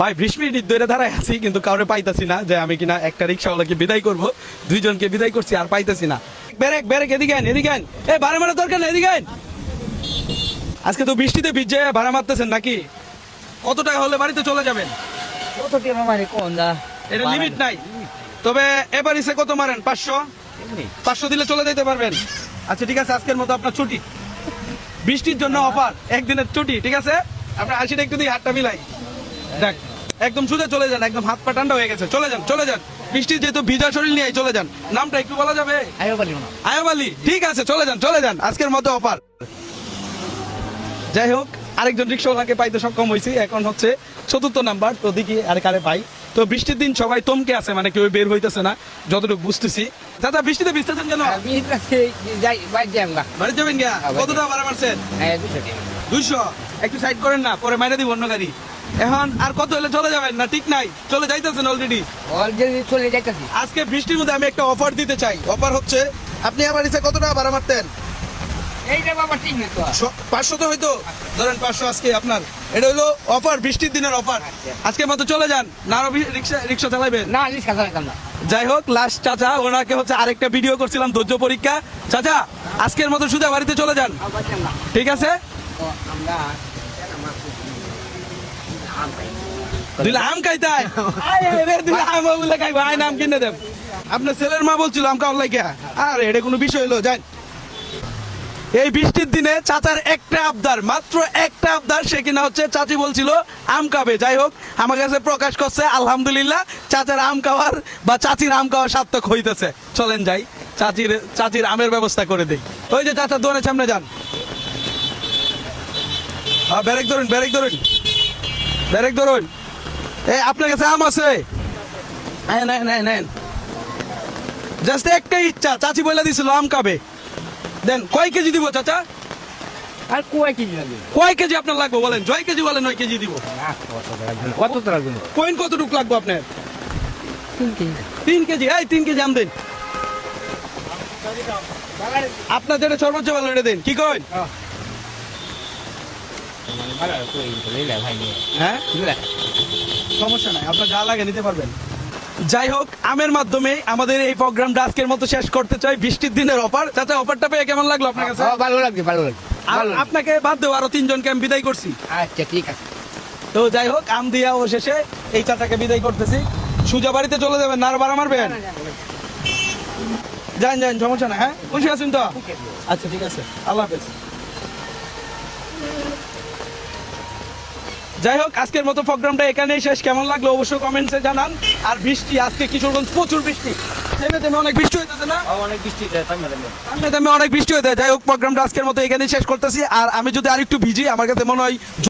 ভাই বিশ মিনিট ধরে দাঁড়ায় আছি কিন্তু কাউরে পাইতাছি না যে আমি কিনা একটা রিক্সাওয়ালাকে বিদায় করব। দুইজনকে বিদায় করছি আর পাইতাছি না। বেরেক বেরেক এদিকে আন এদিকে আন এ ভাড়া মারা দরকার না এদিকে আন আজকে তো বৃষ্টিতে ভিজে ভাড়া মারতেছেন নাকি? কত টাকা হলে বাড়িতে চলে যাবেন? কত টাকা মানে কোন দা? এটা লিমিট নাই। তবে এবার ইসে কত মারেন? পাঁচশো? পাঁচশো দিলে চলে যেতে পারবেন। আচ্ছা ঠিক আছে আজকের মতো আপনার ছুটি। বৃষ্টির জন্য অফার একদিনের ছুটি ঠিক আছে? আপনার আশিটা একটু দিয়ে হাতটা মিলাই। দেখ একদম সুদে চলে যান একদম হাত পা ঠান্ডা হয়ে গেছে। চলে যান চলে যান। বৃষ্টির যেহেতু ভিজা শরীর নিয়ে চলে যান। নামটা একটু বলা যাবে? আয়ো আয়ব আলী ঠিক আছে চলে যান চলে যান। আজকের মতো অফার। যাই হোক আরেকজন রিক্সাওয়ালাকে পাইতে সক্ষম হয়েছি এখন হচ্ছে চতুর্থ নাম্বার তো দেখি পাই। তো বৃষ্টির দিন সবাই তমকে আছে মানে কেউ বের হইতেছে না যতটুকু বুঝতেছি। দাদা বৃষ্টিতে ভিজতেছেন কেন? আমরা। বাড়ি যাবেন গিয়া? হ্যাঁ, বাড়ি কত টাকা ভাড়া মারছেন হ্যাঁ দুইশো একটু সাইড করেন না পরে মাইনে দিব অন্য গাড়ি। এখন আর কত হলে চলে যাবেন না? ঠিক নাই। চলে যাইতেছেন অলরেডি অলরেডি চলে যাইতাছি। আজকে বৃষ্টির মধ্যে আমি একটা অফার দিতে চাই। অফার হচ্ছে আপনি আমার ইচ্ছে কত টাকা ভাড়া মারতেন? এইটা বাবা ঠিক না তো পাঁচশো তো হয়তো ধরেন পাঁচশো আজকে আপনার। এটা হলো অফার বৃষ্টির দিনের অফার আজকে মতো চলে যান। না আরও রিক্সা রিক্সা চালাবেন? না রিক্সা চালাতাম না। যাই হোক লাস্ট চাচা ওনাকে হচ্ছে আরেকটা ভিডিও করছিলাম ধৈর্য পরীক্ষা। চাচা আজকের মতো সুদা বাড়িতে চলে যান। ঠিক আছে? আমরা দিলে আম খাইতাই রে আম বলে খাইবো। আয় নাম কিনে দেব। আপনার ছেলের মা বলছিল আম খাওয়ার লাগে আর, এটা কোনো বিষয় হলো যান এই বৃষ্টির দিনে চাচার একটা আবদার, মাত্র একটা আবদার, সে কিনা হচ্ছে চাচি বলছিল, আম খাবে। যাই হোক, আমার কাছে প্রকাশ করছে, আলহামদুলিল্লাহ, চাচার আম খাওয়ার বা চাচির আম খাওয়ার সার্থক হইতেছে। চলেন যাই, চাচির চাচির আমের ব্যবস্থা করে দিই। ওই যে চাচার দোকানের সামনে যান। হ্যাঁ ব্যারেক ধরুন ব্যারেক ধরুন। ব্যারেক ধরুন। এই আপনার কাছে আম আছে? নেন নেন নেন জাস্ট একটাই ইচ্ছা চাচি বলে দিছিল আম খাবে। দেন কয় কেজি দিব চাচা? আর কয় কেজি লাগবে? কয় কেজি আপনার লাগবে বলেন? জয় কেজি বলেন নয় কেজি দিব। কত লাগবে? না। কত লাগবে? কতটুক লাগবে আপনার? তিন কেজি। এই তিন কেজি আম দেন। আপনার যেটা সর্বোচ্চ ভালো এটা দেন। কি কইন মানে ভালো তো এই তো লইলে ভাই নিয়ে। হ্যাঁ সমস্যা নাই আপনার যা লাগে নিতে পারবেন যাই হোক আমের মাধ্যমে আমাদের এই প্রোগ্রামটা আজকের মতো শেষ করতে চাই বৃষ্টির দিনের অফার চাচা অফারটা পেয়ে কেমন লাগল আপনার কাছে হ্যাঁ, ভালো লাগবে ভালো লাগবে আর ভালো লাগবে। আপনাকে বাদ দেবো আরও তিনজনকে আমি বিদায় করছি আচ্ছা ঠিক আছে তো যাই হোক আম দিয়া ও শেষে এই চাচাকে বিদায় করতেছি সুজা বাড়িতে চলে যাবেন না আর বাড়া মারবেন যান যান সমস্যা না হ্যাঁ খুশি আছেন তো আচ্ছা ঠিক আছে আল্লাহ হাফেজ যাই হোক আজকের মতো প্রোগ্রামটা এখানেই শেষ। কেমন লাগল অবশ্যই কমেন্টসে জানান। আর বৃষ্টি আজকে কিশোরগঞ্জ প্রচুর বৃষ্টি। থেমে থেমে অনেক বৃষ্টি হইতেছে না? অনেক বৃষ্টি থেমে অনেক বৃষ্টি হইতে যাই হোক প্রোগ্রামটা আজকের মতো এখানেই শেষ করতেছি। আর আমি যদি আরেকটু ভিজি আমার কাছে মনে হয়